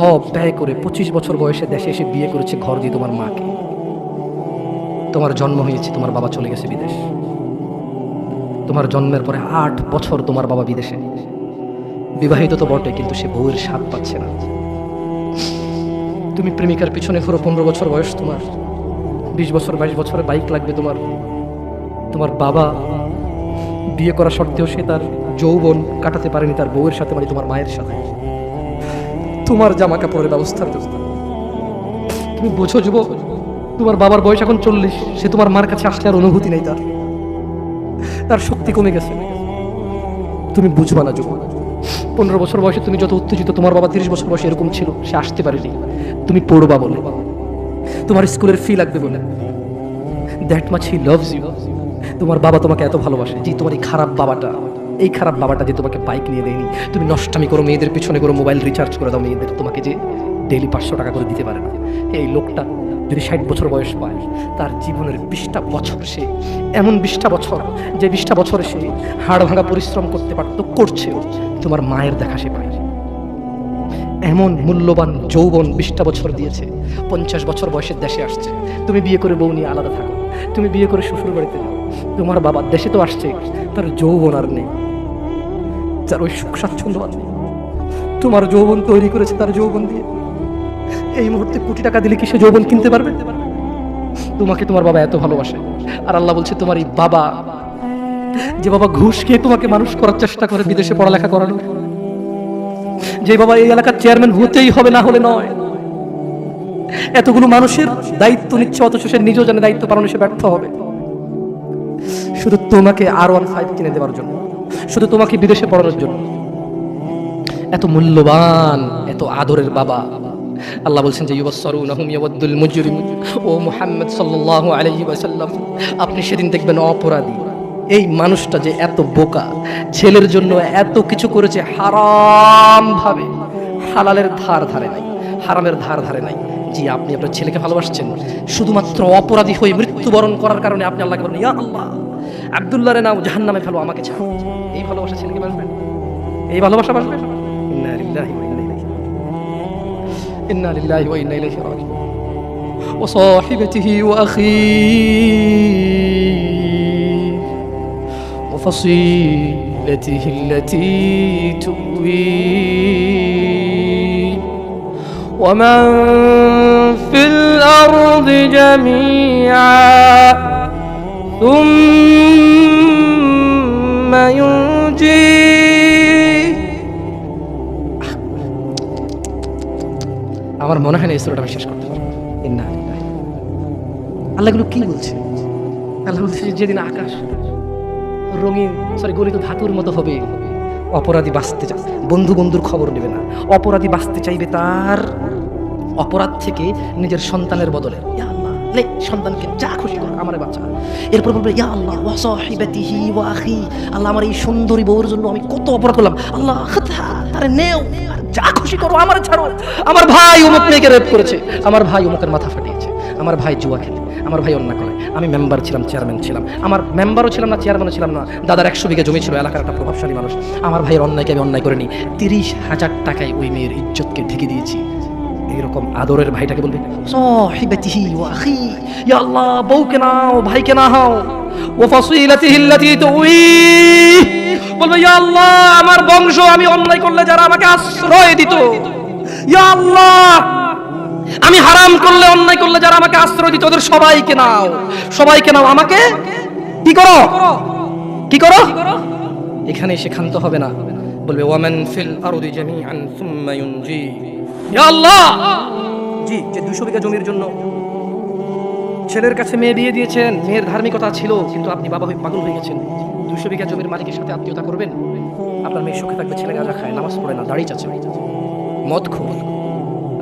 সব ব্যয় করে পঁচিশ বছর বয়সে দেশে এসে বিয়ে করেছে ঘর দিয়ে তোমার মাকে। তোমার জন্ম হয়েছে, তোমার বাবা চলে গেছে বিদেশ। তোমার জন্মের পরে আট বছর তোমার বাবা বিদেশে। বিবাহিত তো বটে, কিন্তু সে বউয়ের স্বাদ পাচ্ছে না। তুমি প্রেমিকার পিছনে ঘুরো, পনেরো বছর বয়স তোমার। বিশ বছর, বাইশ বছরে বাইক লাগবে তোমার। তোমার বাবা বিয়ে করা সত্ত্বেও সে তার যৌবন কাটাতে পারেনি, তার বউয়ের সাথে মানে তোমার মায়ের সাথে। তোমার জামা কাপড়ের ব্যবস্থার তুমি বোঝো যুবক, তোমার বাবার বয়স এখন চল্লিশ, সে তোমার মার কাছে আসলে আর অনুভূতি নেই তার। তার শক্তি কমে গেছে। তুমি বুঝবা না যুবক, পনেরো বছর বয়সে তুমি যত উত্তেজিত, তোমার বাবা তিরিশ বছর বয়সে এরকম ছিল, সে আসতে পারেনি। তুমি পড়বা বলে। তোমার স্কুলের ফি লাগবে বলে। That much he loves you তোমার বাবা তোমাকে এত ভালোবাসে যে তোমার এই খারাপ বাবাটা এই খারাপ বাবাটা যে তোমাকে বাইক নিয়ে দেয়নি, তুমি নষ্টামি করো, মেয়েদের পিছনে করো মোবাইল রিচার্জ করে দাও, মেয়েদের তোমাকে যে ডেলি পাঁচশো টাকা করে দিতে পারে না। এই লোকটা যদি ষাট বছর বয়স পায়, তার জীবনের বিশটা বছর সে, এমন বিশটা বছর যে বিশটা বছরে সে হাড় ভাঙা পরিশ্রম করতে পারত, করছেও তোমার মায়ের দেখা সে পায় এমন মূল্যবান যৌবন বিশটা বছর দিয়েছে, পঞ্চাশ বছর বয়সের দেশে আসছে। তুমি বিয়ে করে বউ নিয়ে আলাদা থাকো, তুমি বিয়ে করে শ্বশুর বাড়িতে তোমার বাবা দেশে তো আসছে, তার যৌবন আর নেই। তার ওই সুখ স্বাচ্ছন্দ্য আর নেই। তোমার যৌবন তৈরি করেছে তার যৌবন দিয়ে। এই মুহূর্তে কোটি টাকা দিলে কি সে যৌবন কিনতে পারবে? তোমাকে তোমার বাবা এত ভালোবাসে। আর আল্লাহ বলছে, তোমার এই বাবা, যে বাবা ঘুষ খেয়ে তোমাকে মানুষ করার চেষ্টা করে বিদেশে পড়ালেখা করানো যে বাবা এই এলাকার চেয়ারম্যান হতেই হবে, না হলে নয়। এতগুলো মানুষের দায়িত্ব নিচ্ছে, অথচ সে নিজেও জানে দায়িত্ব পালনে সে ব্যর্থ হবে। শুধু তোমাকে আর ওয়ান ফাইভ কিনে দেওয়ার জন্য। শুধু তোমাকে বিদেশে পড়ানোর জন্য। এত মূল্যবান, এত আদরের বাবা। আল্লাহ বলছেন যে, ইউবাসসারুনাহুম ইয়াওয়াদ্দুল মুজরিম। আপনি সেদিন দেখবেন অপরাধী। এই মানুষটা যে এত বোকা ছেলের জন্য এত কিছু করেছে হারাম ভাবে হালালের ধার ধারে নাই, হারামের ধার ধারে নাই। জি আপনি আপনার ছেলেকে ভালোবাসছেন শুধুমাত্র অপরাধী হয়ে মৃত্যুবরণ করার কারণে আপনি আল্লাহকে বলেন ইয়া আল্লাহ আব্দুল্লাহ রে নাও জাহান্নামে ফেলো আমাকে ছাড়ো এই ভালোবাসা ছেলেকে বাসবেন এই ভালোবাসা বাসবেন ইন্না লিল্লাহি ওয়া ইন্না ইলাইহি إنا لله وإنا إليه راجعون وصاحبته وأخيه وفصيلته التي تؤويه ومن في الأرض جميعا ثم ينجيه আমার মনে হয় না এই সুরাটা আমি শেষ করতে পারবো ইন্না লিল্লাহি। আল্লাহগুলো কি বলছে আল্লাহ বলছে যে যেদিন আকাশ রঙিন সরি গলিত ধাতুর মতো হবে অপরাধী বাঁচতে চায় বন্ধু বন্ধুর খবর নেবে না অপরাধী বাঁচতে চাইবে তার অপরাধ থেকে নিজের সন্তানের বদলে। ইয়া লে সন্তানকে যা খুশি কর আমার বাচ্চা এরপর বলবে, ইয়া আল্লাহ, ওয়া সাহিবাতিহি ওয়া আখি। আল্লাহ আমার এই সুন্দরী বউর জন্য আমি কত অপরাধ করলাম। আল্লাহ তারে নেও যা খুশি করো, আমার ছাড়ো। আমার ভাই অমুক মেয়েকে রেপ করেছে। আমার ভাই অমুকের মাথা ফাটিয়েছে। আমার ভাই জুয়া খেলে, আমার ভাই অন্য করে। আমি মেম্বার ছিলাম চেয়ারম্যান ছিলাম। আমার মেম্বারও ছিলাম না চেয়ারম্যানও ছিলাম না। দাদার একশো বিঘা জমি ছিল, এলাকার একটা প্রভাবশালী মানুষ। আমার ভাইয়ের অন্যায়কে আমি অন্যায় করিনি। তিরিশ হাজার টাকায় ওই মেয়ের ইজ্জতকে ঢেকে দিয়েছি। এইরকম আদরের ভাইটাকে বলবে ওয়া বউকে নাও, ভাইকে না হাও ও আল্লাতী বলবে আল্লাহ, আমার বংশ আমি অন্যায় করলে যারা আমাকে আশ্রয় দিত, ইয়া আল্লাহ, আমি হারাম করলে, অন্যায় করলে যারা আমাকে আশ্রয় দিত, ওদের সবাইকে নাও সবাইকে নাও, আমাকে কি করো? কি করো? এখানে ক্ষান্ত হবে না। বলবে ওয়ামান ফিল আরদি জামিআন সুম্মা ইউনজি। ইয়া আল্লাহ! জি যে 200 বিঘা জমির জন্য ছেলের কাছে মেয়ে দিয়ে দিয়েছেন মেয়ের ধার্মিকতা ছিল কিন্তু আপনি বাবা হয়ে পাগল হয়ে গেছেন। দুশো বিঘা জমির মালিকের সাথে আত্মীয়তা করবেন? আপনার মেয়ে সুখে থাকবে ছেলে গাঁজা খায় নামাজ পড়ে না দাড়ি চাচ্ছে মদ খোর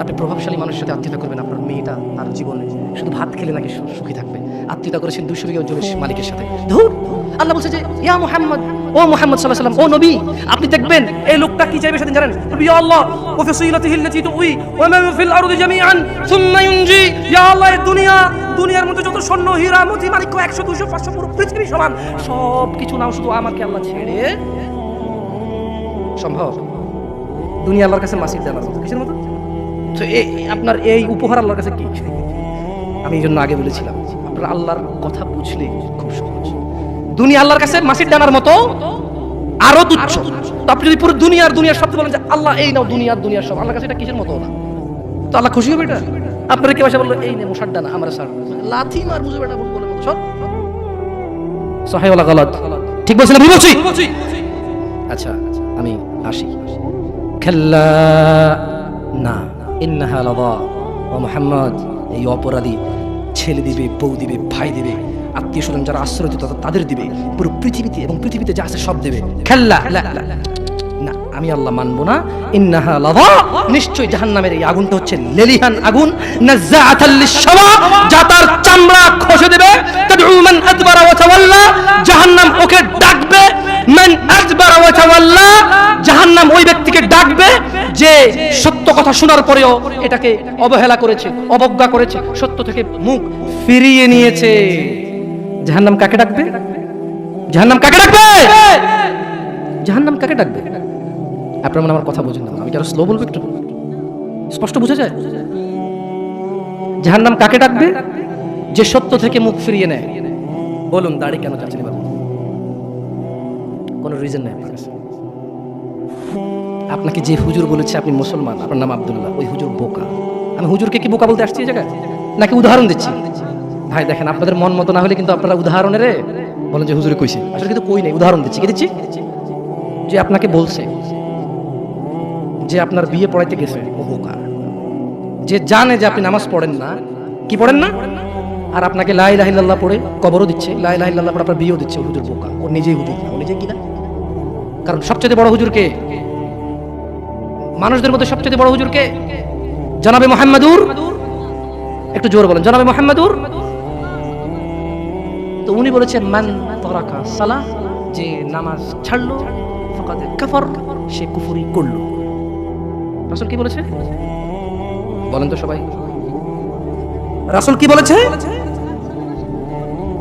আপনি প্রভাবশালী মানুষের সাথে আত্মীয়তা করবেন আপনার মেয়েটা তার জীবনে শুধু ভাত খেলে নাকি সুখী থাকবে আত্মীয়তা করেছেন দুশো বিঘা মালিকের সাথে। ধুর! আল্লাহ বলছে যে, ইয়া মুহাম্মদ, ও মোহাম্মদ সাল্লাহ সাল্লাম ও নবী, আপনি দেখবেন এই লোকটা কি চাইবে সেদিন জানেন? ইয়া আল্লাহ ও আল্লাতী তুই ওয়া মা ফিল আরদি জামিআন, সুম্মা ইয়া আল্লাহ দুনিয়া, দুনিয়ার মধ্যে যত স্বর্ণ, হীরা, মতি মানিক্য 100 200 500 পুরো পৃথিবী সমান। সব কিছু নাও, শুধু আমাকে আল্লাহ ছেড়ে সম্ভব? দুনিয়া আল্লাহর কাছে মাসির জানার মতো কিসের মতো? তো আপনার এই উপহার আল্লাহর কাছে কি? আমি এই জন্য আগে বলেছিলাম। আপনার আল্লাহর কথা বুঝলে খুব সহজ। দুনিয়া আল্লাহর কাছে মাসির ডানার মতো আরও তুচ্ছ। আপনি যদি পুরো দুনিয়ার দুনিয়ার সব বলেন যে আল্লাহ, এই নাও দুনিয়ার দুনিয়ার সব। আল্লাহর কাছে এটা কিসের মতো? না তো আল্লাহ খুশি হবে এটা? আপনার কেউ এসে বলল, এই নে মশার ডানা, আমরা সার লাথি মার বুঝবে এটা বলে মতো সব। সহায়ওয়ালা গলত। ঠিক বলছি না বলছি? আচ্ছা আমি আসি। খেল্লা, না, ইন্নাহা লাদা, ও মোহাম্মদ, এই অপরাধী। ছেলে দিবে, বউ দিবে, ভাই দিবে, আত্মীয় স্বজন যারা আশ্রয় দিত তাদের দিবে। পুরো পৃথিবীতে এবং পৃথিবীতে যা আছে সব দেবে। খেল্লা। না, আমি আল্লাহ মানবো না। ইন্নাহা লাদা নিশ্চয়ই এই আগুনটা হচ্ছে লেলিহান আগুন। যা তার চামড়া খসে দেবে। জাহান্নাম ওকে ডাকবে। মান আদবারা ওয়া তাওয়াল্লা। জাহান্নাম ওই ব্যক্তিকে ডাকবে। যে সত্য কথা শোনার পরেও এটাকে অবহেলা করেছে, অবজ্ঞা করেছে, সত্য থেকে মুখ ফিরিয়ে নিয়েছে। জাহান্নাম কাকে ডাকবে? জাহান্নাম কাকে ডাকবে? জাহান্নাম কাকে ডাকবে? আপনার মনে আমার কথা বুঝেন না। আমি কি স্লো বলব একটু? স্পষ্ট বুঝা যায়? জাহান্নাম কাকে ডাকবে? যে সত্য থেকে মুখ ফিরিয়ে নেয়। বলুন, দাড়ি কেন চাচ্ছেন কোনো রিজন নেই আপনার কাছে? আপনাকে যে হুজুর বলেছে আপনি মুসলমান, আপনার নাম আবদুল্লাহ, ওই হুজুর বোকা। আমি হুজুরকে কি বোকা বলতে আসছি জায়গায়? নাকি উদাহরণ দিচ্ছি? ভাই, দেখেন, আপনাদের মন মতো না হলে কিন্তু আপনারা উদাহরণের বলেন যে হুজুরে কইছে। আসলে কিন্তু কই নেই, উদাহরণ দিচ্ছি। কি দিচ্ছি? যে আপনাকে বলছে যে আপনার বিয়ে পড়াইতে গেছে, ও বোকা। যে জানে যে আপনি নামাজ পড়েন না, কি পড়েন না? আর আপনাকে লাই লাহিল্লাহ পড়ে কবরও দিচ্ছে লাই লাহিল্লাহ পড়ে আপনার বিয়েও দিচ্ছে হুজুর বোকা। ও নিজেই হুজুর ও নিজে কারণ সবচেয়ে বড় হুজুর কে? মানুষদের মধ্যে সবচেয়ে বড় হুজুর কে? জনাবে মোহাম্মদুর? একটু জোর বলেন, জনাবে মোহাম্মদুর? তো উনি বলেছেন, মান তরাকা সালাহ যে নামাজ ছাড়লো কাফার, সে কুফরি করল। রাসূল কি বলেছে? বলেন তো সবাই। রাসুল কি বলেছে?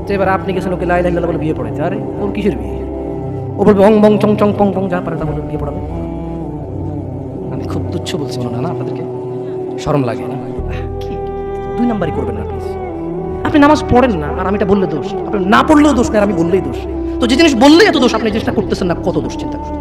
তো এবার আপনি গেছেন ওকে লাই লাই বলে বিয়ে পড়াইতে, আরে, ওর কিসের বিয়ে? ও বলবে অং বং চং চং, পং পং, যা পারে তা বলে বিয়ে পড়াবে। খুব তুচ্ছ বলছি হয় না, আপনাদেরকে শরম লাগে না। দুই নাম্বারই করবেন না প্লিজ আপনি নামাজ পড়েন না, আর আমি এটা বললে দোষ। আপনি না পড়লেও দোষ না, আর আমি বললেই দোষ। তো যে জিনিস বললেই এত দোষ, আপনি চেষ্টা করতেছেন না, কত দোষ, চিন্তা করুন।